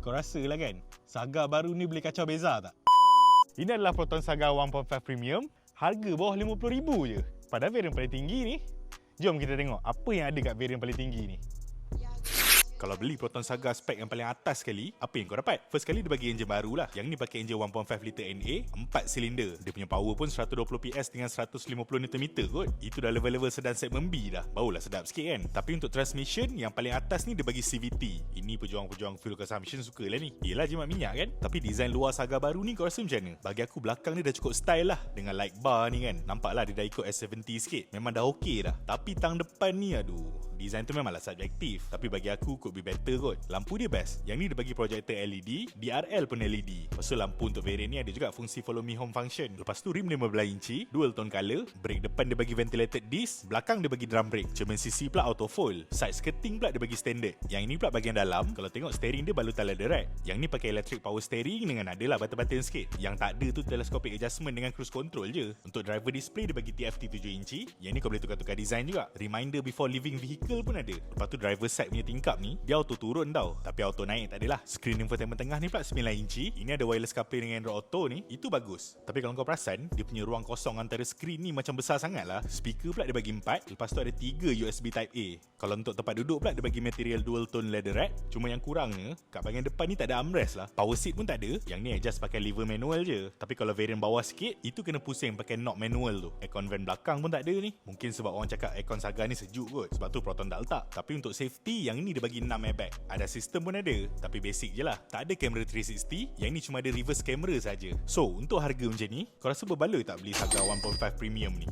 Kau rasa lah kan, Saga baru ni boleh kacau beza tak? Ini adalah Proton Saga 1.5 Premium. Harga bawah RM50,000 je. Padahal varian paling tinggi ni. Jom kita tengok apa yang ada kat varian paling tinggi ni. Kalau beli Proton Saga spek yang paling atas sekali, apa yang kau dapat? First kali dia bagi enjin baru lah. Yang ni pakai enjin 1.5 liter NA, 4 silinder. Dia punya power pun 120 PS dengan 150 Nm kot. Itu dah level-level sedan segmen B dah. Barulah sedap sikit kan? Tapi untuk transmission, yang paling atas ni dia bagi CVT. Ini pejuang-pejuang fuel consumption suka lah ni. Yelah jimat minyak kan? Tapi design luar Saga baru ni kau rasa macam mana? Bagi aku belakang ni dah cukup style lah. Dengan light bar ni kan. Nampak lah dia dah ikut S70 sikit. Memang dah okey dah. Tapi tang depan ni aduh. Design tu memanglah subjektif Tapi bagi aku could be better kot. Lampu dia best. Yang ni dia bagi projector LED DRL pun LED Lepas tu lampu untuk variant ni ada juga fungsi follow me home function. Lepas tu rim 15 inci Dual tone color. Brake depan dia bagi ventilated disc Belakang dia bagi drum brake. Cermin CC pula auto fold. Side skirting pula dia bagi standard. Yang ini pula bahagian dalam Kalau tengok steering dia balutan leatherette Yang ni pakai electric power steering Dengan adalah button-button sikit. Yang tak ada tu telescopic adjustment dengan cruise control je. Untuk driver display dia bagi TFT 7 inci. Yang ni kau boleh tukar-tukar design juga. Reminder before leaving vehicle vehicle pun ada. Lepas tu driver side punya tingkap ni Dia auto turun tau. Tapi auto naik tak adalah. Screen infotainment tengah ni pula 9 inci. Ini ada wireless CarPlay dengan Android Auto ni. Itu bagus. Tapi kalau kau perasan Dia punya ruang kosong antara screen ni Macam besar sangat lah Speaker pula dia bagi 4 Lepas tu ada 3 USB Type A Kalau untuk tempat duduk pula Dia bagi material dual tone leatherette Cuma yang kurangnya Kat bahagian depan ni tak ada armrest lah. Power seat pun tak ada. Yang ni adjust pakai lever manual je. Tapi kalau variant bawah sikit Itu kena pusing pakai knob manual tu. Aircon van belakang pun tak ada ni. Mungkin sebab orang cakap aircon Saga ni sejuk kot. Sebab tu Proton tak letak. Tapi untuk safety Yang ni dia bagi 6 airbag. Ada sistem pun ada. Tapi basic je lah. Tak ada kamera 360 Yang ni cuma ada reverse camera saja. So untuk harga macam ni Kau rasa berbaloi tak beli Saga 1.5 Premium ni?